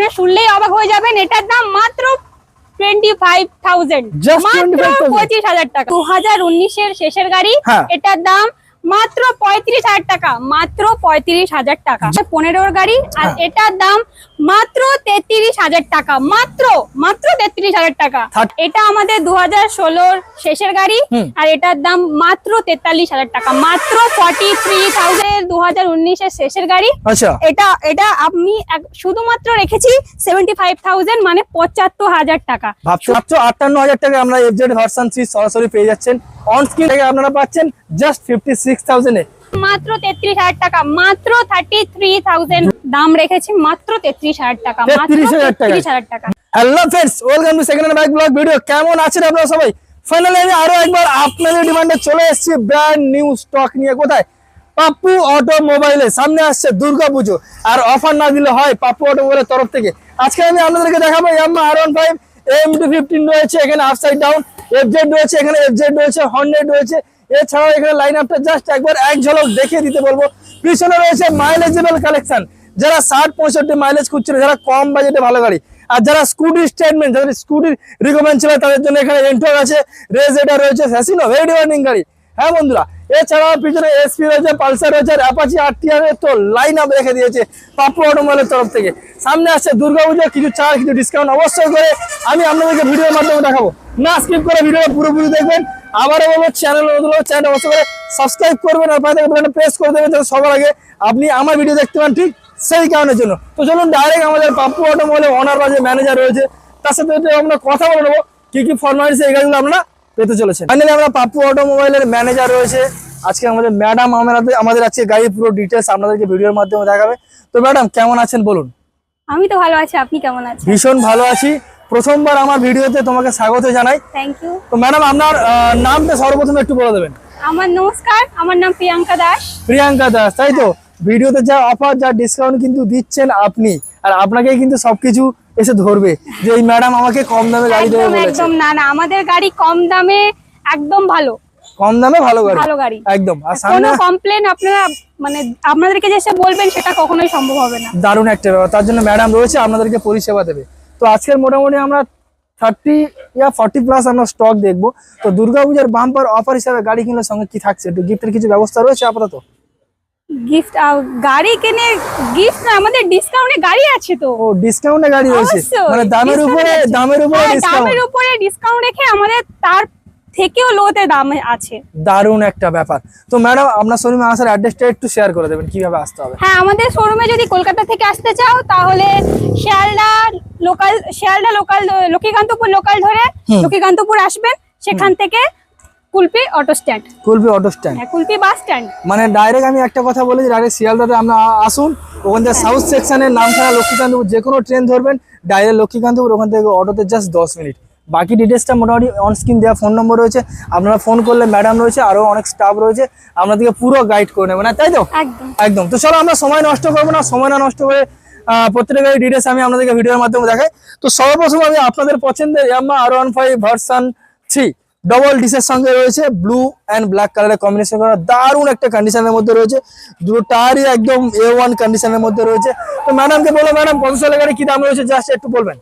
আপনারা শুনলেই অবাক হয়ে যাবেন এটার দাম মাত্র টোয়েন্টি ফাইভ মাত্র পঁচিশ হাজার টাকা। দু হাজার উনিশের শেষের গাড়ি হ্যাঁ। এটার দাম মাত্র পঁয়ত্রিশ হাজার টাকা মাত্র পঁয়ত্রিশ হাজার টাকা। পনেরোর গাড়ি আর হ্যাঁ। এটার দাম মাত্র তেত্রিশ হাজার টাকা মাত্র মাত্র তেত্রিশ হাজার টাকা। এটা আমাদের দু হাজার ষোলোর শেষের গাড়ি আর এটার দাম মাত্র তেতাল্লিশ হাজার টাকা মাত্র ফর্টি থ্রি থাউজেন্ড দু হাজার উনিশের শেষের গাড়ি। আচ্ছা। এটা এটা আমি শুধুমাত্র রেখেছি সেভেন্টি ফাইভ থাউজেন্ড মানে পঁচাত্তর হাজার টাকা। মাত্র আটান্ন হাজার টাকা আমরা এফজেড ভার্সন থ্রি সরাসরি পেয়ে যাচ্ছেন। অন স্ক্রিন থেকে আপনারা পাচ্ছেন জাস্ট ফিফটি সিক্স থাউজেন্ডে মাত্র তেত্রিশ হাজার টাকা মাত্র থার্টি থ্রি থাউজেন্ড দাম রেখেছি মাত্র তেত্রিশ হাজার টাকা মাত্র 33,000 টাকা। তেত্রিশ হাজার টাকা। Hello friends welcome to second bike blog video কেমন আছেন আপনারা সবাই? ফাইনালি আমি আরও একবার আপনাদের ডিমান্ডে চলে এসেছি। ব্র্যান্ড নিউ স্টক নিয়ে। কোথায়? পাপ্পু অটোমোবাইলে সামনে আসছে দুর্গা পুজো। আর অফার না দিলে হয় পাপ্পু অটোমোবাইলের তরফ থেকে। আজকে আমি আপনাদেরকে দেখাবো Yamaha R one five M two fifteen রয়েছে। এখানে আপসাইড ডাউন এফজেড রয়েছে। এখানে এফজেড রয়েছে। হন্ড্রেড রয়েছে। এছাড়াও এখানে লাইন আপটা জাস্ট একবার এক ঝলক দেখিয়ে দিতে বলব। পিছনে রয়েছে মাইলেজেবল কালেকশন যারা ষাট, পঁয়ষট্টি মাইলেজ খুঁজছিল, যারা কম বাজেটে ভালো গাড়ি। আর যারা স্কুটির স্টেটমেন্ট যাদের স্কুটির রিকমেন্ড ছিল, তাদের জন্য এখানে এন্ট্রক আছে। রেজ এটা রয়েছে ফ্যাসিনো ভেরি ডিমান্ডিং গাড়ি। হ্যাঁ বন্ধুরা, এছাড়াও পিছনে এসপি রয়েছে, পালসার রয়েছে অ্যাপাচি আর তো লাইন আপ রেখে দিয়েছে পাপ্পু অটোমোবাইলের তরফ থেকে। সামনে আসছে দুর্গাপুজো কিছু ছাড় কিছু ডিসকাউন্ট অবশ্যই করে আমি আপনাদেরকে ভিডিওর মাধ্যমে দেখাবো। না স্কিপ করে ভিডিও পুরোপুরি দেখবেন। আবারও বলব চ্যানেল নতুন চ্যানেল অবশ্যই করে সাবস্ক্রাইব করবেন আর পাশে প্রেস করে দেবেন যাতে সবার আগে আপনি আমার ভিডিও দেখতে পান ঠিক সেই কারণের জন্য। তো চলুন ডাইরেক্ট আমাদের পাপ্পু অটোমোবাইলের ওনার বা যে ম্যানেজার রয়েছে তার সাথে আমরা কথা বলে নেব কি কি ফরমালিটি এই গাড়িগুলো আপনারা পেতে চলেছে ফাইনালি আমরা পাপ্পু অটোমোবাইলের ম্যানেজার রয়েছে। আজকে আমাদের ম্যাডাম আমাদের আমাদের আজকে গাড়ির পুরো ডিটেলস আপনাদেরকে ভিডিওর মাধ্যমে দেখাবে। তো ম্যাডাম কেমন আছেন বলুন? আমি তো ভালো আছি আপনি কেমন আছেন? ভীষণ ভালো আছি। প্রথমবার আমার ভিডিওতে তোমাকে স্বাগত জানাই। থ্যাংক ইউ তো ম্যাডাম আপনার নামটা সর্বপ্রথম একটু বলে দেবেন। আমার নমস্কার আমার নাম প্রিয়াঙ্কা দাস। প্রিয়াঙ্কা দাস তাই তো? ভিডিওতে যা অফার যা ডিসকাউন্ট কিন্তু দিচ্ছেন আপনি আর আপনাকেই কিন্তু সবকিছু এসে ধরবে। যে এই ম্যাডাম আমাকে কম দামে গাড়ি দেবে একদম না না আমাদের গাড়ি কম দামে একদম ভালো। কম দামে ভালো গাড়ি? ভালো গাড়ি। একদম। আর কোনো সামনে কমপ্লেন আপনারা মানে আপনাদেরকে যে এসে বলবেন সেটা কখনোই সম্ভব হবে না। দারুণ একটা ব্যাপার। তার জন্য ম্যাডাম রয়েছে আপনাদেরকে পরিষেবা দেবে। তো আজকের মোটামুটি আমরা থার্টি ইয়া ফর্টি প্লাস আমরা স্টক দেখব। তো দুর্গাপূজার বাম্পার অফার হিসাবে গাড়ি কিনলে সঙ্গে কি থাকছে? একটু গিফটের কিছু ব্যবস্থা রয়েছে আপাতত? গিফট গাড়ি কিনে গিফট না আমাদের ডিসকাউন্টে গাড়ি আছে তো। ও ডিসকাউন্টে গাড়ি আছে মানে দামের উপরে দামের উপরে হ্যাঁ, ডিসকাউন্ট দামের উপরে ডিসকাউন্ট রেখে আমাদের তার থেকেও লোতে দাম আছে। দারুণ একটা ব্যাপার। তো ম্যাডাম আপনার শোরুমে আসার অ্যাড্রেসটা একটু শেয়ার করে দেবেন কীভাবে আসতে হবে? হ্যাঁ আমাদের শোরুমে যদি কলকাতা থেকে আসতে চাও তাহলে Sealdah local Sealdah local Lakshmikantapur local ধরে। লক্ষ্মীকান্তপুর আসবেন সেখান থেকে Kulpi auto stand Kulpi auto stand হ্যাঁ কুলপি বাস স্ট্যান্ড মানে ডাইরেক্ট আমি একটা কথা বলি ডাইরেক্ট শিয়ালদাতে আমরা আসুন ওখান থেকে সাউথ সেকশনের নামখানা লক্ষ্মীকান্তপুর যে কোনো ট্রেন ধরবেন ডাইরেক্ট লক্ষ্মীকান্তপুর ওখান থেকে অটোতে জাস্ট দশ মিনিট বাকি ডিটেলসটা মোটামুটি অন স্ক্রিন দেওয়া ফোন নম্বর রয়েছে। আপনারা ফোন করলে ম্যাডাম রয়েছে আরও অনেক স্টাফ রয়েছে। আপনাদেরকে পুরো গাইড করে নেবেন না? তাই তো? একদম। তো চলো আমরা সময় নষ্ট করব না সময় না নষ্ট করে আহ, প্রত্যেকটা গাড়ির ডিটেলস আমি আপনাদেরকে ভিডিওর মাধ্যমে দেখাই। তো সর্বপ্রথম আমি আপনাদের পছন্দের Yamaha R one five version three double ডিসের সঙ্গে রয়েছে ব্লু অ্যান্ড ব্ল্যাক কালারের কম্বিনেশন করা। দারুণ একটা কন্ডিশনের মধ্যে রয়েছে। দুটো টায়ারই একদম এ ওয়ান কন্ডিশনের মধ্যে রয়েছে। তো ম্যাডামকে বলো ম্যাডাম কত সালের গাড়ি কি দাম রয়েছে? জাস্ট একটু বলবেন।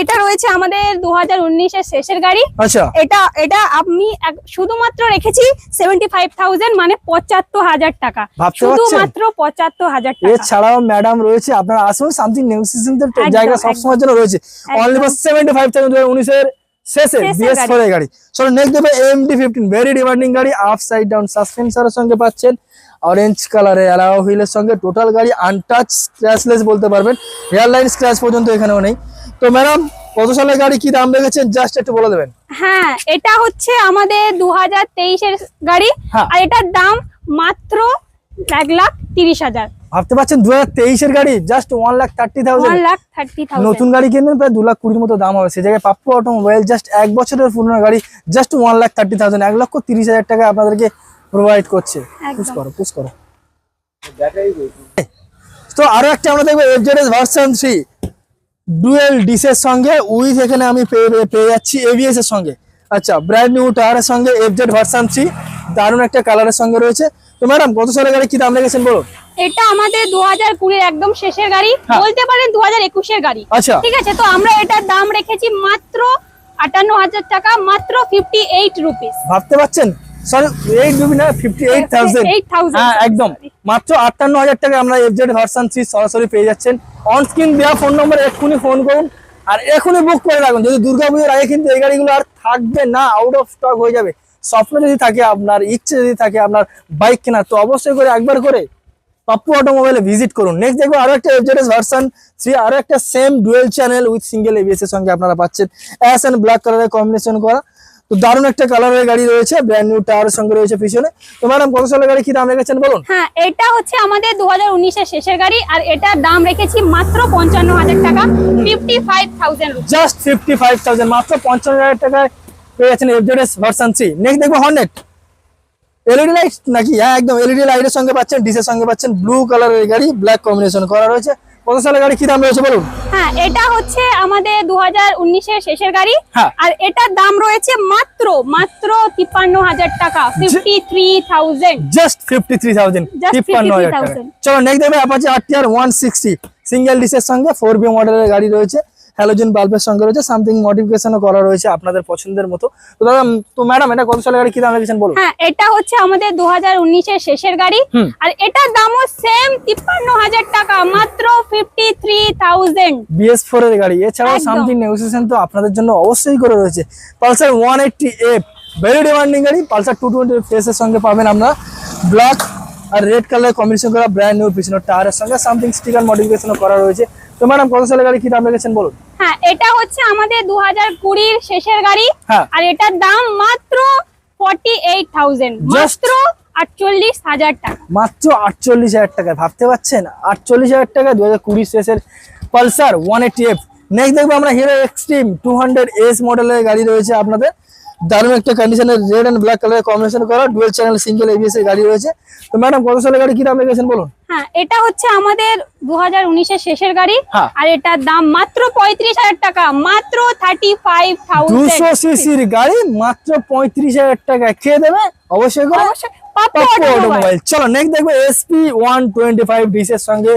এটা রয়েছে আমাদের দু হাজার উনিশের শেষের গাড়ি। আচ্ছা। এটা এটা আমি শুধুমাত্র রেখেছি সেভেন্টি ফাইভ থাউজেন্ড মানে পঁচাত্তর হাজার টাকা। শুধুমাত্র পঁচাত্তর হাজার টাকা। এছাড়াও ম্যাডাম রয়েছে আপনার আসুন সামথিং নেগোসিয়েশন জায়গা। সবসময়ের জন্য রয়েছে। অনলি সেভেন্টি ফাইভ থাউজেন্ড উনিশের শেষে বিএস ফোর এর গাড়ি। চলো নেক্সট দেবে এমডি ফিফটিন ভেরি ডিমান্ডিং গাড়ি আপ সাইড ডাউন সাসপেন্সারের সঙ্গে পাচ্ছেন। অরেঞ্জ কালারে অ্যালাও হুইলের সঙ্গে টোটাল গাড়ি আনটাচ স্ক্র্যাচলেস বলতে পারবেন। হেয়ারলাইন স্ক্র্যাচ পর্যন্ত এখানেও নেই। তো ম্যাডাম কত সালের গাড়ি? কি দাম রেখেছেন? জাস্ট একটু বলে দেবেন। হ্যাঁ এটা হচ্ছে আমাদের দু হাজার তেইশের গাড়ি। হ্যাঁ। আর এটার দাম মাত্র এক লাখ তিরিশ হাজার। ভাবতে পারছেন দু হাজার তেইশের গাড়ি? Just one lakh thirty thousand lakh thirty নতুন গাড়ি কিনবেন প্রায় দু লাখ কুড়ির মতো দাম হবে। সেই জায়গায় পাপ্পু অটোমোবাইল জাস্ট এক বছরের পুরনো গাড়ি just one lakh thirty thousand এক লক্ষ তিরিশ হাজার টাকা আপনাদেরকে প্রোভাইড করছে। পুশ করো পুশ করো। তো আরও একটা আমরা দেখব এফজেডএস ভার্সন থ্রি ডুয়েল ডিসের সঙ্গে উইথ এখানে আমি পেয়ে পেয়ে যাচ্ছি এভিএস এর সঙ্গে। আচ্ছা ব্র্যান্ড নিউ টায়ারের সঙ্গে এফজেড ভার্সন থ্রি দারুণ একটা কালারের সঙ্গে রয়েছে। তো ম্যাডাম কত সালের গাড়ি কি দাম রেখেছেন বলুন? এটা আমাদের দু হাজার কুড়ির একদম শেষের গাড়ি। হ্যাঁ। বলতে পারেন দু হাজার একুশের গাড়ি। আচ্ছা। ঠিক আছে তো আমরা এটার দাম রেখেছি মাত্র আটান্ন হাজার টাকা মাত্র ফিফটি এইট রুপিস ভাবতে পারছেন? সরি এইট রুপি না ফিফটি এইট থাউজেন্ড 58,000, হ্যাঁ একদম। মাত্র আটান্ন হাজার টাকা আমরা এফজেড ভার্সন থ্রি সরাসরি পেয়ে যাচ্ছেন। অন স্ক্রিন দেওয়া ফোন নম্বরে এক্ষুনি ফোন করুন। আর এখনই বুক করে রাখুন। যদি দুর্গাপুজোর আগে কিন্তু এই গাড়িগুলো আর থাকবে না আউট অফ স্টক হয়ে যাবে। স্বপ্ন যদি থাকে আপনার ইচ্ছে যদি থাকে আপনার বাইক কেনার তো অবশ্যই করে একবার করে পাপ্পু অটোমোবাইলে ভিজিট করুন। নেক্সট দেখব আরও একটা এফজেডএস ভার্সন থ্রি আরও একটা same dual channel with single ABS এর সঙ্গে আপনারা পাচ্ছেন। অ্যাশ এন্ড ব্ল্যাক কালারের কম্বিনেশন করা। তো দারুণ একটা কালারের গাড়ি রয়েছে ব্র্যান্ড নিউ টায়ারের সঙ্গে রয়েছে পিছনে। তো ম্যাডাম কত সালের গাড়ি কি দাম রেখেছেন বলুন? হ্যাঁ এটা হচ্ছে আমাদের দু হাজার উনিশের শেষের গাড়ি আর এটার দাম রেখেছি মাত্র পঞ্চান্ন হাজার টাকা fifty five thousand just fifty five thousand মাত্র পঞ্চান্ন হাজার টাকায় পেয়ে যাচ্ছেন এফজেডএস ভার্সন থ্রি নেক্সট দেখব হর্নেট এলইডি লাইট নাকি? হ্যাঁ একদম এলইডি লাইটের সঙ্গে পাচ্ছেন ডিসের সঙ্গে পাচ্ছেন ব্লু কালারের গাড়ি ব্ল্যাক কম্বিনেশন করা রয়েছে। কত সালের গাড়ি? কি দাম রয়েছে বলুন? হ্যাঁ এটা হচ্ছে আমাদের শেষের গাড়ি। হ্যাঁ। আর এটার দাম রয়েছে মাত্র মাত্র তিপ্পান্ন হাজার টাকা fifty three thousand just fifty three thousand Just তিপ্পান্ন হাজার টাকা 53,000 চলো নেক্সট দেখবে অ্যাপাচি ওয়ান সিক্সটি সিঙ্গেল ডিসের সঙ্গে ফোর বি মডেলের গাড়ি রয়েছে। হ্যালোজেন বাল্বের সঙ্গে রয়েছে সামথিং মডিফিকেশনও করা রয়েছে আপনাদের পছন্দের মতো। তো দাদা তো ম্যাডাম এটা কত সালের গাড়ি? কি দাম রেখেছেন বলুন। হ্যাঁ এটা হচ্ছে আমাদের দু হাজার উনিশের শেষের গাড়ি। আর এটার দামও সেম তিপ্পান্ন হাজার টাকা মাত্র fifty three thousand BS four এর গাড়ি। এছাড়াও সামথিং নেগোসিয়েশন তো আপনাদের জন্য অবশ্যই করে রয়েছে। Pulsar one eighty F very demanding গাড়ি। পালসার টু টোয়েন্টি ফেসের সঙ্গে পাবেন আমরা। ব্ল্যাক আর রেড কালার কম্বিনেশন করা ব্র্যান্ড নিউ পিছনে টায়ারের সঙ্গে। সামথিং স্টিকার মডিফিকেশন করা রয়েছে। তো ম্যাডাম কত সালের গাড়ি কি দাম রেখেছেন বলুন? হ্যাঁ এটা হচ্ছে আমাদের শেষের গাড়ি। হ্যাঁ। আর এটার দাম মাত্র টাকা। মাত্র আটচল্লিশ হাজার টাকা ভাবতে পারছেন? আটচল্লিশ হাজার টাকা দু হাজার কুড়ি শেষের Pulsar one eighty F next দেখব আমরা Hero Xtreme two hundred S মডেলের গাড়ি রয়েছে আপনাদের। দারুণ একটা কন্ডিশনের রেড অ্যান্ড ব্ল্যাক কালারের কম্বিনেশন করা ডুয়েল চ্যানেল সিঙ্গেল এবিএস এর গাড়ি রয়েছে। তো ম্যাডাম কত সালের গাড়ি? কি দাম রেখেছেন বলুন? হ্যাঁ এটা হচ্ছে আমাদের দু হাজার উনিশের শেষের গাড়ি। হ্যাঁ। আর এটার দাম মাত্র পঁয়ত্রিশ হাজার টাকা মাত্র থার্টি ফাইভ দুশো থাউজেন্ড সিসির গাড়ি মাত্র পঁয়ত্রিশ হাজার টাকা। খেয়ে দেবে? অবশ্যই পাপ্পু। অটোমোবাইল চলো নেক্সট দেখব এসপি ওয়ান টোয়েন্টি ফাইভ ডিসের সঙ্গে।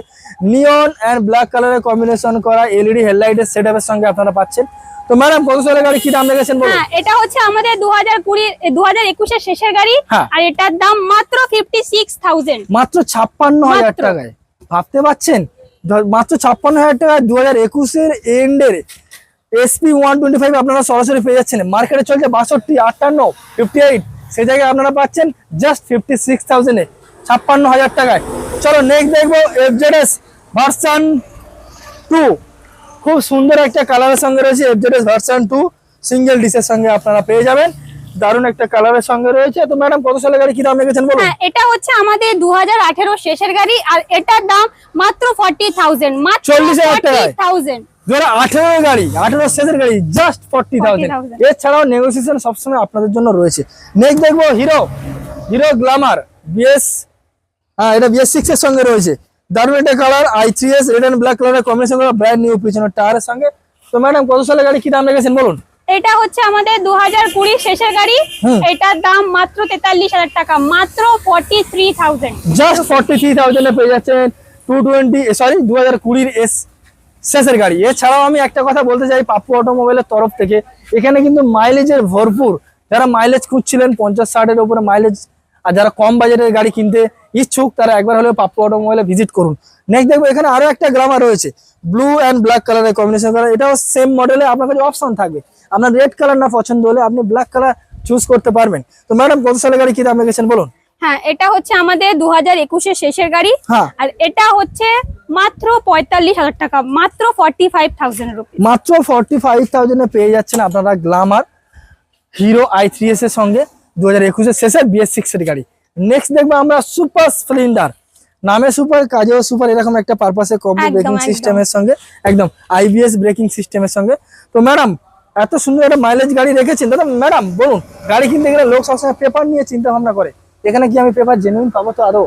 নিয়ন অ্যান্ড ব্ল্যাক কালারের কম্বিনেশন করা এলইডি হেডলাইটের সেট সঙ্গে আপনারা পাচ্ছেন। তো ম্যাডাম কত সালের গাড়ি? কি দাম রেখেছেন বলুন? হ্যাঁ এটা হচ্ছে আমাদের দু হাজার কুড়ি দু হাজার একুশের শেষের গাড়ি হ্যাঁ। আর এটার দাম মাত্র ফিফটি সিক্স থাউজেন্ড মাত্র ছাপ্পান্ন হাজার মাত্র। টাকায়। ভাবতে পাচ্ছেন? মাত্র ছাপ্পান্ন হাজার টাকায় দু হাজার একুশের এন্ডের এসপি ওয়ান টোয়েন্টি ফাইভ আপনারা সরাসরি পেয়ে যাচ্ছেন। মার্কেটে চলছে বাষট্টি আটান্ন ফিফটি এইট সেই জায়গায় আপনারা পাচ্ছেন জাস্ট ফিফটি সিক্স থাউজেন্ডে ছাপ্পান্ন হাজার টাকায়। চলো নেক্সট দেখব এফজেডএস ভার্সান টু খুব সুন্দর একটা কালারের সঙ্গে রয়েছে এফজেডএস ভার্সন টু সিঙ্গেল ডিসের সঙ্গে আপনারা পেয়ে যাবেন। দারুণ একটা কালারের সঙ্গে রয়েছে। তো ম্যাডাম কত সালের গাড়ি কি দাম রেখেছেন বলুন? হ্যাঁ এটা হচ্ছে আমাদের দু হাজার আঠেরো শেষের গাড়ি আর এটার দাম মাত্র ফর্টি থাউজেন্ড মাত্র 40,000 টাকায়। থাউজেন্ড দু হাজার আঠেরো গাড়ি আঠেরো শেষের গাড়ি জাস্ট ফর্টি থাউজেন্ড 40,000 এছাড়াও নেগোসিয়েশন সবসময় আপনাদের জন্য রয়েছে। নেক্সট দেখব হিরো হিরো গ্লামার বিএস হ্যাঁ এটা বিএস সিক্স এর সঙ্গে রয়েছে। দারুণ একটা colour I three S red and black কালারের কম্বিনেশন করা ব্র্যান্ড নিউ পিছনের টায়ারের সঙ্গে। তো ম্যাডাম কত সালের গাড়ি? কি দাম রেখেছেন বলুন? এটা হচ্ছে আমাদের দু হাজার কুড়ি শেষের গাড়ি। এটার দাম মাত্র তেতাল্লিশ হাজার টাকা মাত্র forty three thousand just forty three থাউজেন্ডে পেয়ে যাচ্ছেন টু টোয়েন্টি সরি দু হাজার কুড়ির এস শেষের গাড়ি। এছাড়াও আমি একটা কথা বলতে চাই পাপ্পু অটোমোবাইলের তরফ থেকে। এখানে কিন্তু মাইলেজের ভরপুর। যারা মাইলেজ খুঁজছিলেন পঞ্চাশ ষাটের উপরে মাইলেজ আর যারা কম বাজেটের গাড়ি কিনতে ইচ্ছুক তারা একবার হলেও পাপ্পু অটোমোবাইলে ভিজিট করুন। নেক্সট দেখব এখানে আরও একটা গ্রামার রয়েছে। ব্লু অ্যান্ড ব্ল্যাক কালারের কম্বিনেশন করা। এটাও সেম মডেলে আপনার কাছে অপশন থাকবে। আপনার রেড কালার না পছন্দ হলে আপনি ব্ল্যাক কালার চুজ করতে পারবেন। তো ম্যাডাম কত সালের গাড়ি কি দাম রেখেছেন বলুন? হ্যাঁ এটা হচ্ছে আমাদের দু হাজার একুশের শেষের গাড়ি। হ্যাঁ। আর এটা হচ্ছে মাত্র পঁয়তাল্লিশ হাজার টাকা মাত্র ফর্টি ফাইভ থাউজেন্ড মাত্র ফর্টি ফাইভ থাউজেন্ডে পেয়ে যাচ্ছেন আপনারা Glamour Hero I three S এর সঙ্গে দু হাজার একুশের শেষে বিএস সিক্স এর গাড়ি। নেক্সট দেখব আমরা সুপার স্প্লেন্ডার নামে সুপার কাজেও সুপার এরকম একটা পারপাসে কম্বো ব্রেকিং সিস্টেমের সঙ্গে একদম আইবিএস ব্রেকিং সিস্টেমের সঙ্গে। তো ম্যাডাম এত সুন্দর একটা মাইলেজ গাড়ি রেখেছেন। দাদা ম্যাডাম বলুন গাড়ি কিনতে গেলে লোক সবসময় পেপার নিয়ে চিন্তা ভাবনা করে। এখানে কি আমি পেপার জেনুইন পাবো তো আদৌ?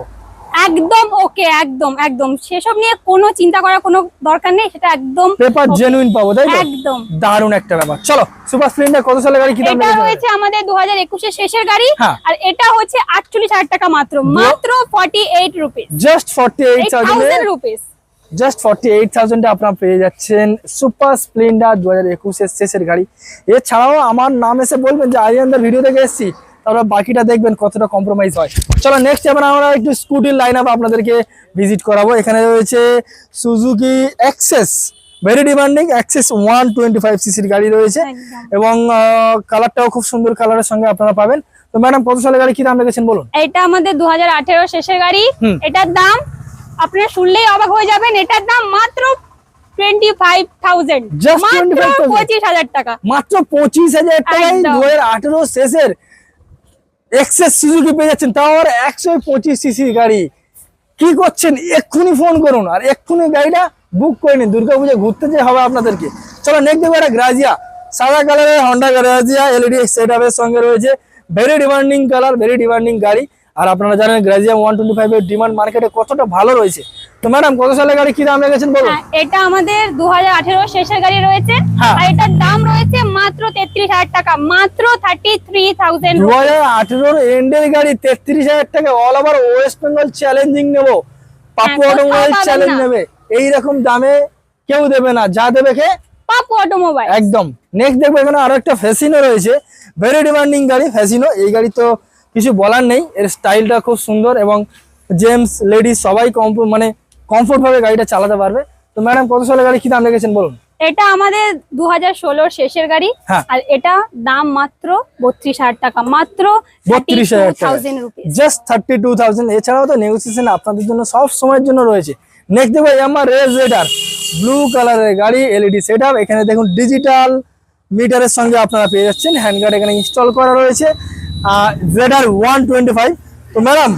একদম ওকে একদম একদম। সেসব নিয়ে কোনো চিন্তা করার কোনো দরকার নেই সেটা একদম পেপার জেনুইন পাবো তাই একদম। দারুণ একটা ব্যাপার। চলো সুপার স্প্লেন্ডার কত সালে গাড়ি কি দাম এটা রয়েছে আমাদের দু হাজার একুশের শেষের গাড়ি হ্যাঁ। আর এটা হচ্ছে আটচল্লিশ হাজার টাকা মাত্র মাত্র forty eight rupees just forty eight eight thousand thousand rupees just forty eight থাউজেন্ডে আপনারা পেয়ে যাচ্ছেন সুপার স্প্লেন্ডার দু হাজার একুশের শেষের গাড়ি। এছাড়াও আমার নাম এসে বলবেন যে আরিয়ানদার ভিডিও থেকে এসেছি। তারপর বাকিটা দেখবেন কতটা কম্প্রোমাইজ হয়। চলো নেক্সট এবার আমরা একটু স্কুটির লাইন আপ আপনাদেরকে ভিজিট করাবো। এখানে রয়েছে Suzuki Access very demanding Access one twenty five সিসির গাড়ি রয়েছে। এবং কালারটাও খুব সুন্দর কালারের সঙ্গে আপনারা পাবেন। তো ম্যাডাম কত সালের গাড়ি কি দাম রেখেছেন বলুন? এটা আমাদের দু হাজার আঠেরো শেষের গাড়ি। এটার দাম আপনারা শুনলেই অবাক হয়ে যাবেন। এটার দাম মাত্র টোয়েন্টি ফাইভ থাউজেন্ড Just মাত্র পঁচিশ হাজার টাকা। মাত্র পঁচিশ হাজার টাকায় একদম। দু হাজার আঠেরো শেষের এক্সেস সুজুকি পেয়ে যাচ্ছেন, তাও আবার একশো পঁচিশ সিসির গাড়ি। কি করছেন? এক্ষুনি ফোন করুন আর এক্ষুনি গাড়িটা বুক করে নিন। দুর্গাপুজো ঘুরতে যে হবে আপনাদেরকে। চলো নেক্সট দেখব একটা গ্রাজিয়া সাদা কালারের হন্ডা গ্রাজিয়া এলইডি সেট আপের সঙ্গে রয়েছে। Very demanding colour very demanding গাড়ি। আর আপনারা জানেন গ্রাজিয়া ওয়ান টোয়েন্টি ফাইভের ডিমান্ড মার্কেটে কতটা ভালো রয়েছে। তো ম্যাডাম কত সালের গাড়ি? কি দাম রেখেছেন বলুন? হ্যাঁ, এটা আমাদের দু হাজার আঠেরো শেষের গাড়ি রয়েছে হ্যাঁ। আর এটার দাম রয়েছে মাত্র তেত্রিশ হাজার টাকা মাত্র থার্টি থ্রি থাউজেন্ড দু হাজার আঠেরোর এন্ডের গাড়ি তেত্রিশ হাজার টাকা all over West Bengal challenging নেব পাপু অটোমোবাইল চ্যালেঞ্জ। নেবে এইরকম দামে কেউ দেবে না যা দেবে খে পাপু অটোমোবাইল একদম। নেক্সট দেখব এখানে আরও একটা ফ্যাসিনো রয়েছে ভেরি ডিমান্ডিং গাড়ি ফ্যাসিনো এই গাড়ি তো কিছু বলার নেই এর স্টাইলটা খুব সুন্দর এবং জেন্টস লেডিস সবাই কম মানে কমফোর্ট ভাবে গাড়িটা চালাতে পারবে। তো ম্যাডাম কত সালের গাড়ি কি দাম রেখেছেন বলুন? এটা আমাদের দু হাজার ষোলোর শেষের গাড়ি হ্যাঁ। আর এটা দাম মাত্র বত্রিশ হাজার টাকা মাত্র বত্রিশ হাজার জাস্ট থার্টি টু থাউজেন্ড এছাড়াও তো নেগোসিয়েশন আপনাদের জন্য সব সময়ের জন্য রয়েছে। নেক্সট দেখব আমার রেজ রেডার ব্লু কালারের গাড়ি এলইডি সেট এখানে দেখুন ডিজিটাল মিটারের সঙ্গে আপনারা পেয়ে যাচ্ছেন। হ্যান্ড গার্ড এখানে ইনস্টল করা রয়েছে। আর জেডার ওয়ান টোয়েন্টি ফাইভ তো ম্যাডাম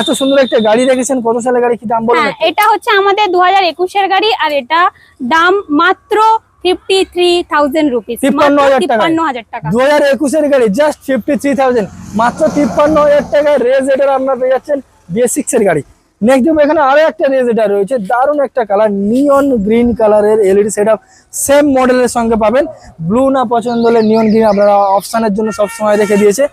এত সুন্দর একটা গাড়ি রেখেছেন কত সালের গাড়ি কি দাম বলবেন হ্যাঁ এটা হচ্ছে আমাদের দু হাজার একুশের গাড়ি আর এটা দাম মাত্র ফিফটি থ্রি থাউজেন্ড রুপিস তিপ্পান্ন হাজার টাকা। তিপ্পান্ন হাজার টাকা। দু গাড়ি জাস্ট ফিফটি থ্রি থাউজেন্ড মাত্র তিপ্পান্ন হাজার টাকায় রেজ এটার আপনারা পেয়ে যাচ্ছেন বিএস সিক্স এর গাড়ি। নেক্সট দেখব এখানে আরও একটা রেজ এটা রয়েছে দারুণ একটা কালার নিয়ন গ্রিন কালারের এলইডি সেট আপ সেম মডেলের সঙ্গে পাবেন। ব্লু না পছন্দ হলে নিয়ন গ্রিন আপনারা অপশনের জন্য সব সময় রেখে দিয়েছে।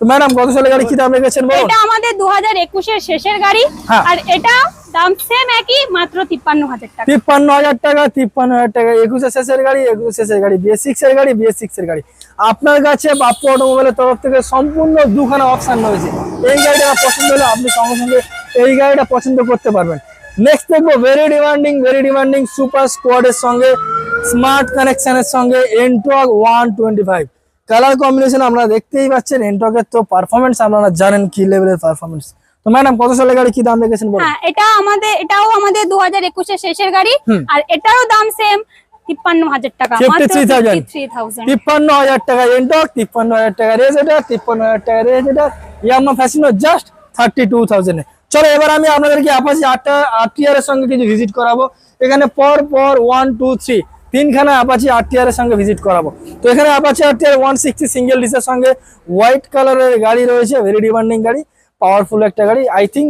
তো ম্যাডাম কত সালে গাড়ি কি দাম রেখেছেন বলুন? এটা আমাদের দু হাজার একুশের শেষের গাড়ি হ্যাঁ। আর এটা দাম সেম একই মাত্র তিপ্পান্ন হাজার টাকা। তিপ্পান্ন হাজার টাকা তিপ্পান্ন হাজার টাকা একুশে শেষের গাড়ি একুশে শেষের গাড়ি বিএস এর গাড়ি বিএস সিক্স এর গাড়ি। আপনার কাছে বাপ্পু অটোমোবাইলের তরফ থেকে সম্পূর্ণ দুখানা অপশন রয়েছে। এই গাড়িটা পছন্দ হলে আপনি সঙ্গে সঙ্গে এই গাড়িটা পছন্দ করতে পারবেন। নেক্সট দেখব very demanding very demanding super স্কোয়াডের সঙ্গে স্মার্ট কানেকশনের সঙ্গে Ntorq one twenty five colour combination আপনারা দেখতেই পাচ্ছেন এনটকের তো পারফরমেন্স আপনারা জানেন কি লেভেলের পারফরমেন্স তো ম্যাডাম কত সালের গাড়ি কি দাম রেখেছেন বলুন? হ্যাঁ এটা আমাদের এটাও আমাদের দু হাজার একুশের শেষের গাড়ি। আর এটারও দাম সেম তিপ্পান্ন হাজার টাকা। 53,000 থ্রি থাউজেন্ড তিপ্পান্ন হাজার টাকা এন্টক তিপ্পান্ন হাজার টাকা রেজেটার তিপ্পান্ন হাজার টাকা রেজেটার Yamaha Fascino just thirty two thousand চলো এবার আমি আপনাদেরকে আপাচি আটটা আরটিআর এর সঙ্গে কিছু ভিজিট করাবো। এখানে পর পর ওয়ান টু থ্রি তিনখানা আপাচি আরটিআর এর সঙ্গে ভিজিট করাবো। তো এখানে Apache RTR one sixty single ডিসের সঙ্গে হোয়াইট কালারের গাড়ি রয়েছে ভেরি ডিমান্ডিং গাড়ি পাওয়ারফুল একটা গাড়ি। আই থিঙ্ক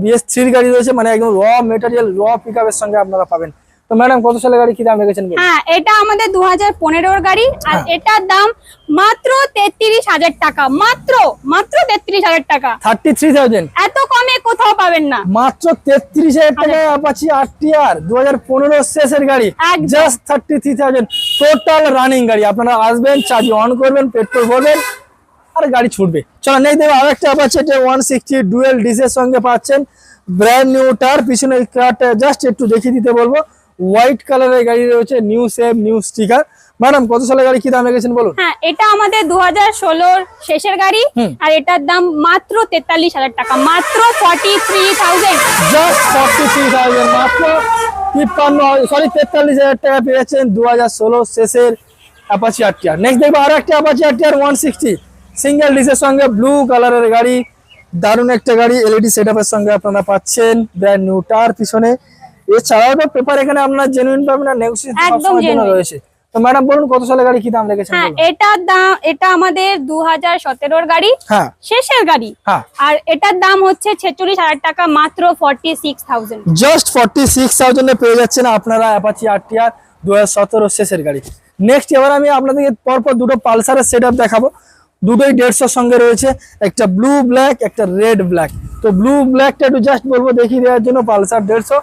বিএস থ্রির গাড়ি রয়েছে মানে একদম র মেটেরিয়াল র পিক সঙ্গে আপনারা পাবেন। তো ম্যাডাম কত সালের গাড়ি কি দাম রেখেছেন হ্যাঁ এটা আমাদের দু হাজার পনেরোর গাড়ি আর হ্যাঁ। এটার দাম মাত্র তেত্রিশ হাজার টাকা মাত্র মাত্র তেত্রিশ হাজার টাকা। থার্টি থ্রি থাউজেন্ড এত কমে পাবেন না। মাত্র তেত্রিশ হাজার টাকায় আপাচি আরটিআর দু হাজার শেষের গাড়ি। Just thirty three thousand total running গাড়ি। আপনারা আসবেন চার্জ অন করবেন পেট্রোল ভরবেন আর গাড়ি ছুটবে। চলো নেই দেবো আরেকটা আপাচি এটা ওয়ান সিক্সটি ডুয়েল ডিসের সঙ্গে পাচ্ছেন। ব্র্যান্ড নিউ টার পিছনে কারটা জাস্ট একটু দেখিয়ে দিতে বলব। হোয়াইট কালারের গাড়ি রয়েছে new save new sticker madam কত সালের গাড়ি কি দামে রেখেছেন বলুন? হ্যাঁ এটা আমাদের দু হাজার ষোলোর শেষের গাড়ি আর এটার দাম মাত্র তেতাল্লিশ হাজার টাকা মাত্র ফর্টি থ্রি থাউজেন্ড জাস্ট মাত্র তিপ্পান্ন সরি তেতাল্লিশ হাজার টাকা পেয়েছেন দু হাজার ষোলো শেষের অ্যাপাচি আরটিআর নেক্সট দেখব আর একটা Apache RTR one sixty single ডিসের সঙ্গে ব্লু কালারের গাড়ি দারুণ একটা গাড়ি এলইডি সেট সঙ্গে আপনারা পাচ্ছেন ব্র্যান্ড নিউ টার পিছনে। এছাড়াও তো পেপার এখানে আপনার জেনুইন পাবেন আর নেগোসিয়েশন রয়েছে। তো ম্যাডাম বলুন কত সালে গাড়ি কি দাম রেখেছেন হ্যাঁ এটার দাম এটা আমাদের দু হাজার সতেরোর গাড়ি হ্যাঁ। শেষের গাড়ি। হ্যাঁ। আর এটার দাম হচ্ছে ছেচল্লিশ হাজার টাকা মাত্র forty six thousand just forty six থাউজেন্ডে পেয়ে যাচ্ছেন আপনারা অ্যাপাচি আর টিআর দু হাজার সতেরো শেষের গাড়ি। নেক্সট এবার আমি আপনাদেরকে পরপর দুটো পালসারের সেট দেখাবো। দুটোই দেড়শোর সঙ্গে রয়েছে একটা ব্লু ব্ল্যাক একটা রেড ব্ল্যাক তো ব্লু ব্ল্যাকটা একটু জাস্ট বলব দেখিয়ে দেওয়ার জন্য পালসার দেড়শো।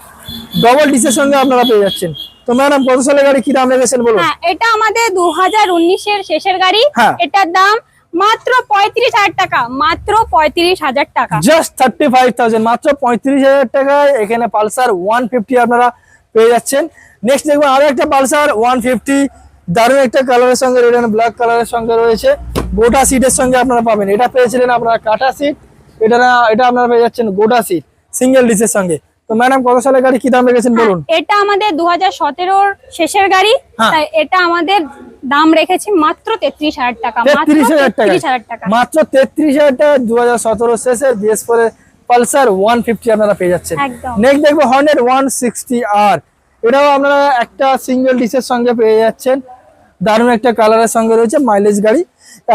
ডবল ডিসের সঙ্গে আপনারা পেয়ে যাচ্ছেন। তো ম্যাডাম কত সালের গাড়ি? কি দাম রেখেছেন বলুন? হ্যাঁ এটা আমাদের দু হাজার উনিশের শেষের গাড়ি। হ্যাঁ। এটার দাম মাত্র পঁয়ত্রিশ হাজার টাকা মাত্র পঁয়ত্রিশ হাজার টাকা। জাস্ট থার্টি ফাইভ থাউজেন্ড মাত্র পঁয়ত্রিশ হাজার টাকায় এখানে পালসার ওয়ান ফিফটি আপনারা পেয়ে যাচ্ছেন। নেক্সট দেখব আরও একটা পালসার ওয়ান ফিফটি দারুণ একটা কালারের সঙ্গে রেড ব্ল্যাক কালারের সঙ্গে রয়েছে। গোটা সিটের সঙ্গে আপনারা পাবেন। এটা পেয়েছিলেন আপনারা কাটা সিট এটা এটা আপনারা পেয়ে যাচ্ছেন গোটা সিট সিঙ্গেল ডিসের সঙ্গে। তো ম্যাডাম কত সালের গাড়ি? কি দাম রেখেছেন বলুন? এটা আমাদের দু হাজার সতেরোর শেষের গাড়ি। হ্যাঁ। তাই এটা আমাদের দাম রেখেছি মাত্র তেত্রিশ হাজার টাকা মাত্র তেত্রিশ হাজার টাকা তেত্রিশ মাত্র তেত্রিশ হাজার টাকা দু হাজার সতেরো শেষের BS four Pulsar one fifty আপনারা পেয়ে যাচ্ছেন। নেক্সট দেখব হর্নেট ওয়ান সিক্সটি আর। এটাও আপনারা একটা সিঙ্গেল ডিসের সঙ্গে পেয়ে যাচ্ছেন। দারুণ একটা কালারের সঙ্গে রয়েছে মাইলেজ গাড়ি।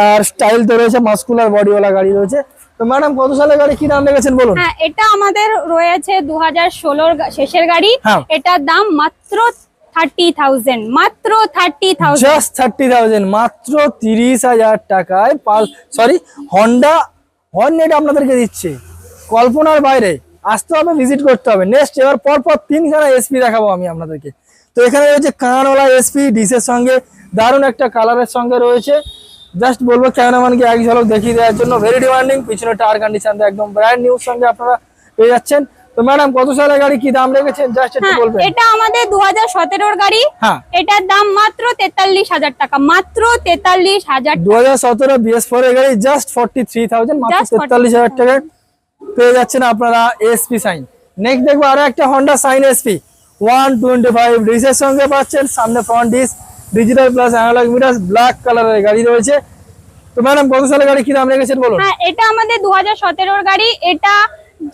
আর স্টাইল তো রয়েছে মাস্কুলার বডিওয়ালা গাড়ি রয়েছে। তো ম্যাডাম কত সালের গাড়ি? কি দাম রেখেছেন বলুন? হ্যাঁ এটা আমাদের রয়েছে দু হাজার ষোলোর শেষের গাড়ি। হ্যাঁ। এটার দাম মাত্র থার্টি থাউজেন্ড মাত্র thirty thousand just thirty thousand মাত্র তিরিশ হাজার টাকায় পাল সরি হন্ডা হর্নেট আপনাদেরকে দিচ্ছে। কল্পনার বাইরে আসতে হবে ভিজিট করতে হবে। নেক্সট এবার পরপর তিনখানা এসপি দেখাবো আমি আপনাদেরকে। তো এখানে রয়েছে কানওয়ালা এসপি ডিসের সঙ্গে দারুণ একটা কালারের সঙ্গে রয়েছে। জাস্ট বলব ক্যামেরাম্যানকে এক ঝলক দেখিয়ে দেওয়ার জন্য ভেরি ডিমান্ডিং পিছনে টায়ার কন্ডিশন একদম ব্র্যান্ড নিউর সঙ্গে আপনারা পেয়ে যাচ্ছেন। তো ম্যাডাম কত সালের গাড়ি কি দাম রেখেছেন? জাস্ট একটু হ্যাঁ বলবেন। এটা আমাদের দু হাজার গাড়ি। হ্যাঁ। এটার দাম মাত্র তেতাল্লিশ হাজার টাকা মাত্র তেতাল্লিশ হাজার দু হাজার সতেরো বিএস ফোর এর গাড়ি জাস্ট ফর্টি থ্রি থাউজেন্ড মাত্র 43,000 হাজার টাকায় পেয়ে যাচ্ছেন আপনারা এসপি সাইন নেক্সট দেখব আরও একটা Honda Shine SP one twenty five ডিসের সঙ্গে পাচ্ছেন সামনে front disc digital plus analogue meter black কালারের গাড়ি রয়েছে। তো ম্যাডাম কত সালের গাড়ি কি দাম রেখেছেন বলুন? হ্যাঁ এটা আমাদের দু হাজার সতেরোর গাড়ি। এটা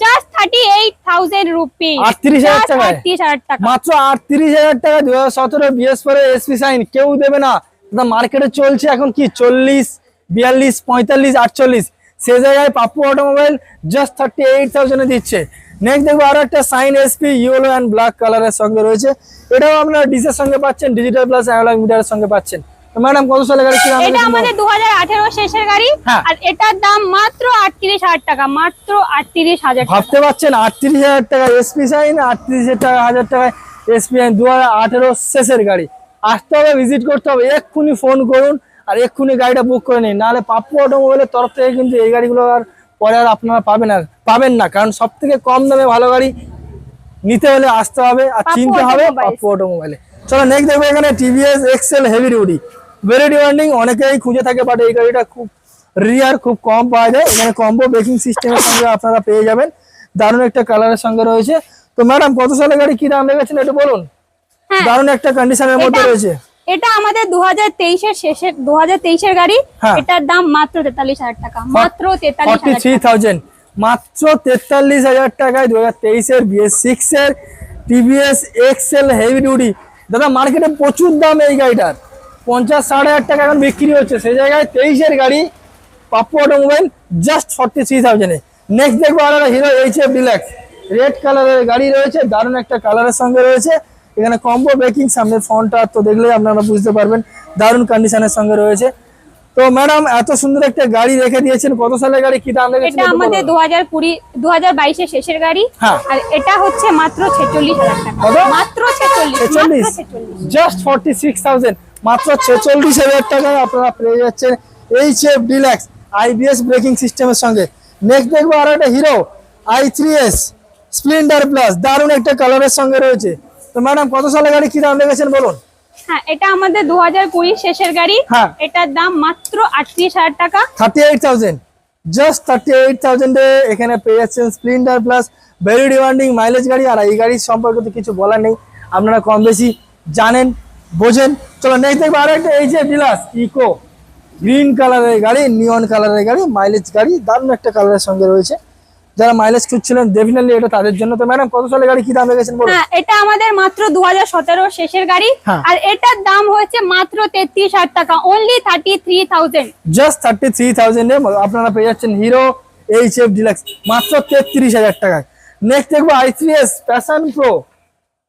just thirty eight thousand rupee 38,000 টাকায়? আটত্রিশ হাজার টাকা। মাত্র আটত্রিশ হাজার টাকা দু হাজার সতেরো বিএস ফোর এসপি সাইন কেউ দেবে না। মার্কেটে চলছে এখন কি? চল্লিশ বিয়াল্লিশ পঁয়তাল্লিশ আটচল্লিশ। সে জায়গায় Pappu automobile just thirty eight থাউজেন্ডে দিচ্ছে। নেক্সট দেখব আরও একটা Shine SP yellow and black কালারের সঙ্গে রয়েছে। এটাও আপনারা ডিসের সঙ্গে পাচ্ছেন ডিজিটাল প্লাস অ্যানালগ মিটারের সঙ্গে পাচ্ছেন। ম্যাডাম কত সালে গাড়ি দাম এটা আমাদের বলুন? দু হাজার আঠেরো শেষের গাড়ি হ্যাঁ। আর এটার দাম মাত্র আটত্রিশ হাজার টাকা মাত্র আটত্রিশ হাজার টাকা। ভাবতে পারছেন আটত্রিশ হাজার টাকা এসপি সাইন আটত্রিশ টাকা হাজার টাকায় এসপি সাইন দু হাজার আঠেরো শেষের গাড়ি। আসতে হবে ভিজিট করতে হবে এক্ষুনি ফোন করুন আর এক্ষুনি গাড়িটা বুক করে নিন। নাহলে পাপ্পু অটোমোবাইলের তরফ থেকে কিন্তু এই গাড়িগুলো আর পরে আর আপনারা পাবেন আর পাবেন না। কারণ সব থেকে কম দামে ভালো গাড়ি নিতে হলে আসতে হবে আর চিনতে হবে। পাপ্পু অটোমোবাইলে চলো নেক্সট দেখব এখানে TVS XL heavy duty very demanding অনেকেই খুঁজে থাকে বাট এই গাড়িটা খুব রিয়ার খুব কম পাওয়া যায়। এখানে কম্বো ব্রেকিং সিস্টেমের সঙ্গে আপনারা পেয়ে যাবেন। দারুণ একটা কালারের সঙ্গে রয়েছে। তো ম্যাডাম কত সালের গাড়ি কি দাম রেখেছেন একটু বলুন? হ্যাঁ। দারুণ একটা কন্ডিশনের মধ্যে রয়েছে। এটা আমাদের দু হাজার তেইশের শেষের দু হাজার তেইশের গাড়ি হ্যাঁ। এটার দাম মাত্র তেতাল্লিশ হাজার টাকা মাত্র তেতাল্লিশ মাত্র তেতাল্লিশ হাজার টাকায় দু হাজার তেইশের বিএস সিক্স এর টিভিএস এক্সেল হেভি ডিউটি দাদা মার্কেটে প্রচুর দাম এই গাড়িটার। পঞ্চাশ ষাট হাজার টাকা এখন বিক্রি হচ্ছে। সেই জায়গায় তেইশের গাড়ি Pappu automobile just forty three থাউজেন্ডে next দেখব একটা Hero H F deluxe red কালারের গাড়ি রয়েছে দারুণ একটা কালারের সঙ্গে রয়েছে। এখানে কম্বো ব্রেকিং সামনের ফ্রন্টটা তো দেখলেই আপনারা বুঝতে পারবেন দারুণ কন্ডিশনের সঙ্গে রয়েছে তো ম্যাডাম এত সুন্দর একটা গাড়ি রেখে দিয়েছেন কত সালের গাড়ি কি দাম রেখেছেন এটা আমাদের বলুন। দু হাজার কুড়ি দু হাজার বাইশের শেষের গাড়ি হ্যাঁ। আর এটা হচ্ছে মাত্র ছেচল্লিশ হাজার টাকা কত? মাত্র ছেচল্লিশ মাত্র ছেচল্লিশ ছেচল্লিশ জাস্ট ফর্টি সিক্স থাউজেন্ড মাত্র ছেচল্লিশ হাজার টাকায় আপনারা পেয়ে যাচ্ছেন H F deluxe IBS braking সিস্টেমের সঙ্গে নেক্সট দেখব আর একটা Hero I three S Splendor plus দারুণ একটা কালারের সঙ্গে রয়েছে তো ম্যাডাম কত সালের গাড়ি কি দাম রেখেছেন বলুন? হ্যাঁ এটা আমাদের দু হাজার কুড়ি শেষের গাড়ি। হ্যাঁ। এটার দাম মাত্র আটত্রিশ হাজার টাকা। Thirty eight thousand just thirty eight থাউজেন্ডে এখানে পেয়ে যাচ্ছেন Splendor plus very demanding mileage গাড়ি। আর এই গাড়ির সম্পর্কে তো কিছু বলার নেই। আপনারা কম বেশি জানেন বোঝেন। চলো নেক্সট দেখব আর একটা এই যে ডিলাস ইকো গ্রিন কালারের গাড়ি নিয়ন কালারের গাড়ি মাইলেজ গাড়ি দারুণ একটা কালারের সঙ্গে রয়েছে। যারা মাইলেজ খুঁজছিলেন ডেফিনেটলি এটা তাদের জন্য। তো ম্যাডাম কত সালে গাড়ি কি দাম রেখেছেন বলুন? হ্যাঁ এটা আমাদের মাত্র দু হাজার সতেরো শেষের গাড়ি। হ্যাঁ। আর এটার দাম হয়েছে মাত্র তেত্রিশ হাজার টাকা। Only thirty three thousand just thirty three থাউজেন্ডে আপনারা পেয়ে যাচ্ছেন হিরো এইচ এফ ডিলাক্স মাত্র তেত্রিশ হাজার টাকায়। নেক্সট দেখব I three S Passion Pro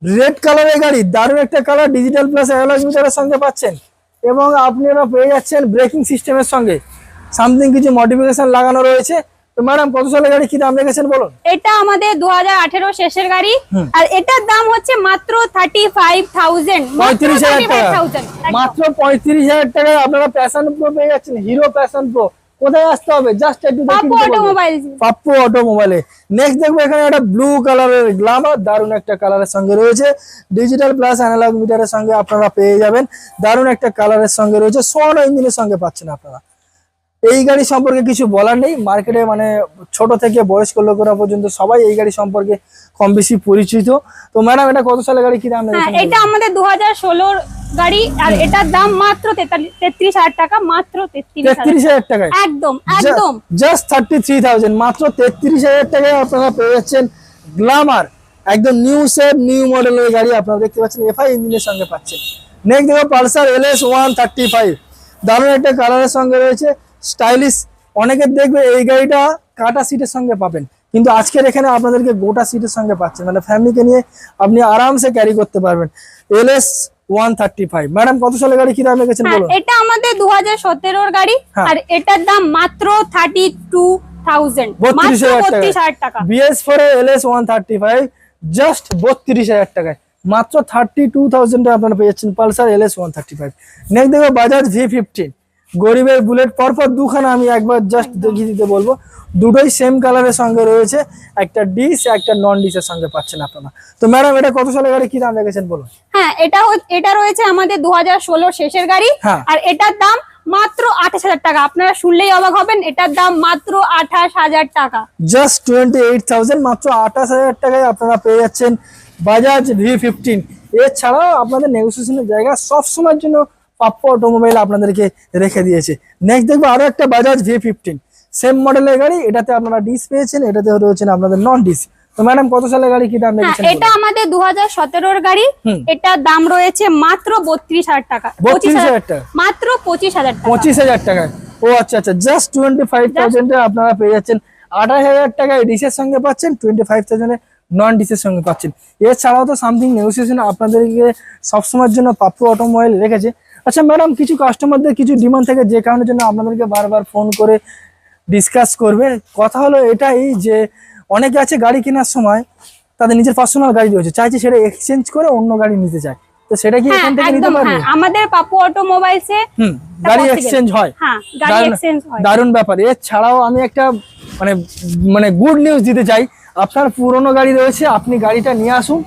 red কালারের গাড়ি দারুণ একটা কালার ডিজিটাল প্লাস অ্যালাগ মিটারের সঙ্গে পাচ্ছেন। এবং আপনারা পেয়ে যাচ্ছেন ব্রেকিং সিস্টেমের সঙ্গে। সামথিং কিছু মডিফিকেশন লাগানো রয়েছে। তো ম্যাডাম কত সালের গাড়ি কি দাম রেখেছেন বলুন? এটা আমাদের দু হাজার আঠেরো শেষের গাড়ি। আর এটার দাম হচ্ছে মাত্র টাকায় আপনারা প্যাশন প্রো পেয়ে যাচ্ছেন হিরো প্যাশন প্রো কোথায় আসতে হবে? জাস্ট একটু দেখে পাপু নিতে বলব। অটোমোবাইল পাপ্পু অটোমোবাইলে নেক্সট দেখব এখানে একটা ব্লু কালারের গ্লামার দারুণ একটা কালারের সঙ্গে রয়েছে। ডিজিটাল প্লাস অ্যানালগ মিটারের সঙ্গে আপনারা পেয়ে যাবেন। দারুণ একটা কালারের সঙ্গে রয়েছে। সোয়ানো ইঞ্জিনের সঙ্গে পাচ্ছেন আপনারা। এই গাড়ি সম্পর্কে কিছু বলার নেই। মার্কেটে মানে ছোট থেকে বয়স্ক লোকেরা পর্যন্ত সবাই এই গাড়ি সম্পর্কে কম বেশি পরিচিত। তো ম্যাডাম এটা কত সালের গাড়ি? কি দাম হ্যাঁ এটা আমাদের দু হাজার গাড়ি আর এটার দাম মাত্র তেত্রিশ হাজার টাকা মাত্র তেত্রিশ হাজার টাকায়? একদম একদম। জাস্ট থার্টি থ্রি থাউজেন্ড মাত্র তেত্রিশ হাজার টাকায় আপনারা পেয়ে যাচ্ছেন গ্লামার। একদম নিউ সেভ নিউ মডেলের গাড়ি আপনারা দেখতে পাচ্ছেন। এফআই ইঞ্জিনের সঙ্গে পাচ্ছেন। নেক্সট দেখো Pulsar L S one thirty five দারুণ একটা কালারের সঙ্গে রয়েছে। স্টাইলিশ। অনেকের দেখবে এই গাড়িটা কাটা সিটের সঙ্গে পাবেন। কিন্তু আজকের এখানে আপনাদেরকে গোটা সিটের সঙ্গে পাচ্ছেন। মানে ফ্যামিলিকে নিয়ে আপনি আরামসে ক্যারি করতে পারবেন। L S one thirty five. Madam কত সালের গাড়ি কি দাম রেখেছেন হ্যাঁ বলুন? এটা আমাদের দু হাজার সতেরোর গাড়ি। হ্যাঁ। আর এটার দাম মাত্র থার্টি টু থাউজেন্ড বত্রিশ মাত্র হাজার বত্রিশ টাকা হাজার টাকা। BS four L S one thirty five just বত্রিশ হাজার টাকায়। মাত্র থার্টি টু থাউজেন্ডে আপনারা পেয়ে যাচ্ছেন Pulsar L S one thirty five. Next দেখো বাজাজ ভি ফিফটিন গরিবের বুলেট পরপর দুখানা আমি একবার জাস্ট দেখিয়ে দিতে বলব। দুটোই সেম কালারের সঙ্গে রয়েছে। একটা ডিস একটা নন ডিসের সঙ্গে পাচ্ছেন আপনারা। তো ম্যাডাম এটা কত সালের গাড়ি? কি দাম রেখেছেন বলুন? হ্যাঁ এটা এটা রয়েছে আমাদের দু হাজার ষোলো শেষের গাড়ি। হ্যাঁ। আর এটার দাম মাত্র আঠাশ হাজার টাকা। আপনারা শুনলেই অবাক হবেন এটার দাম মাত্র আঠাশ হাজার টাকা। জাস্ট টোয়েন্টি এইট থাউজেন্ড মাত্র আঠাশ হাজার টাকায় আপনারা পেয়ে যাচ্ছেন বাজাজ ভি ফিফটিন এছাড়াও আপনাদের নেগোসিয়েশনের জায়গা সবসময়ের জন্য পাপ্পা অটোমোবাইল আপনাদেরকে রেখে দিয়েছে। নেক্সট দেখব আরও একটা বাজাজ ভি ফিফটিন সেম মডেলের গাড়ি এটাতে আপনারা ডিস পেয়েছেন এটাতে রয়েছেন আপনাদের নন ডিস তো ম্যাডাম কত সালের গাড়ি কি দাম হ্যাঁ রেখেছেন এটা আমাদের গাড়ি। এটার দাম রয়েছে মাত্র বত্রিশ হাজার টাকা। 32,000 টাকা। মাত্র টাকা। ও আচ্ছা আচ্ছা জাস্ট আপনারা পেয়ে যাচ্ছেন। আঠাশ হাজার টাকায় ডিসের সঙ্গে পাচ্ছেন টোয়েন্টি ফাইভ থাউজেন্ডে নন ডিসের সঙ্গে পাচ্ছেন। এছাড়াও তো সামথিং নেগোসিয়েশন আপনাদেরকে সবসময়ের জন্য পাপ্পু অটোমোবাইল রেখেছে। আচ্ছা ম্যাডাম কিছু কাস্টমারদের কিছু ডিমান্ড থাকে যে কারণের জন্য আপনাদেরকে বারবার ফোন করে ডিসকাস করবে। কথা হলো এটাই যে অনেকে আছে গাড়ি কেনার সময় তাদের নিজের পার্সোনাল গাড়ি রয়েছে চাইছে সেটা এক্সচেঞ্জ করে অন্য গাড়ি নিতে চায়। তো সেটা কি হ্যাঁ এখান থেকে নিতে পারবে? হ্যাঁ। আমাদের পাপু অটোমোবাইলসে গাড়ি এক্সচেঞ্জ হয়। হ্যাঁ গাড়ি এক্সচেঞ্জ হয়। দারুণ ব্যাপার। এছাড়াও আমি একটা মানে মানে গুড নিউজ দিতে চাই। আপনার পুরনো গাড়ি রয়েছে আপনি গাড়িটা নিয়ে আসুন।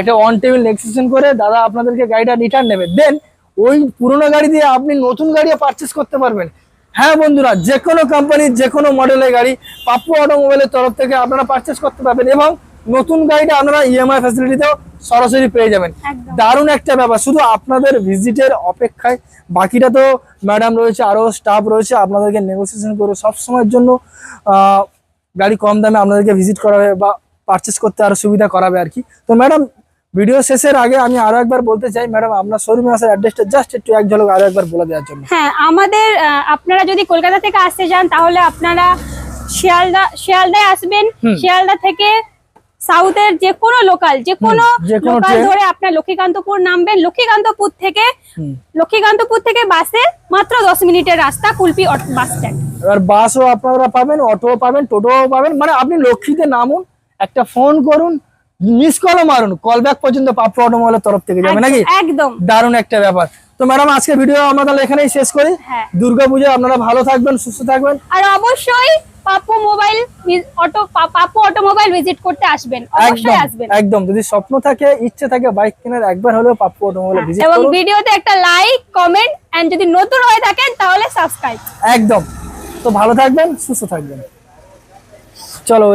একটা অন টেবিল নেক্সেশন করে দাদা আপনাদেরকে গাড়িটা রিটার্ন নেবে। দেন ওই পুরোনো গাড়ি দিয়ে আপনি নতুন গাড়িও পারচেস করতে পারবেন। হ্যাঁ বন্ধুরা যে কোনো কোম্পানির যে কোনো মডেলের গাড়ি পাপ্পু অটোমোবাইলের তরফ থেকে আপনারা পারচেস করতে পারবেন এবং নতুন গাড়িটা আপনারা ইএমআই ফ্যাসিলিটিতেও সরাসরি পেয়ে যাবেন। দারুণ একটা ব্যাপার শুধু আপনাদের ভিজিটের অপেক্ষায়। বাকিটা তো ম্যাডাম রয়েছে আরও স্টাফ রয়েছে আপনাদেরকে নেগোসিয়েশন করে সব সময়ের জন্য গাড়ি কম দামে আপনাদেরকে ভিজিট করাবে বা পারচেস করতে আরও সুবিধা করাবে আর কি। তো ম্যাডাম ভিডিও শেষের আগে আমি আরও একবার বলতে চাই ম্যাডাম আপনার শোরুমে আসার অ্যাড্রেসটা জাস্ট একটু এক ঝলক আরও একবার বলে দেওয়ার জন্য। হ্যাঁ আমাদের আপনারা যদি কলকাতা থেকে আসতে চান তাহলে আপনারা শিয়ালদা শিয়ালদায় আসবেন। শিয়ালদা থেকে সাউথের যে কোনো লোকাল যে কোনো লোকাল ধরে আপনার লক্ষ্মীকান্তপুর নামবেন। লক্ষ্মীকান্তপুর থেকে। লক্ষ্মীকান্তপুর থেকে বাসে মাত্র দশ মিনিটের রাস্তা কুলপি বাস স্ট্যান্ড এবার বাসও আপনারা পাবেন অটোও পাবেন টোটোও পাবেন। মানে আপনি লক্ষ্মীতে নামুন একটা ফোন করুন মিস কলও মারুন কল ব্যাক পর্যন্ত পাপ্পু অটোমোবাইলের তরফ থেকে যাবে নাকি? একদম। দারুণ একটা ব্যাপার। তো ম্যাডাম আজকে ভিডিও আমরা তাহলে এখানেই শেষ করি। হ্যাঁ। দুর্গা পুজো আপনারা ভালো থাকবেন সুস্থ থাকবেন। আর অবশ্যই Pappu mobile auto Pappu automobile visit করতে আসবেন অবশ্যই আসবেন। একদম। যদি স্বপ্ন থাকে ইচ্ছে থাকে বাইক কেনার একবার হলেও পাপ্পু অটোমোবাইল ভিজিট করুন এবং ভিডিওতে একটা লাইক কমেন্ট এন্ড যদি নতুন হয়ে থাকেন তাহলে সাবস্ক্রাইব একদম। তো ভালো থাকবেন সুস্থ থাকবেন। চলো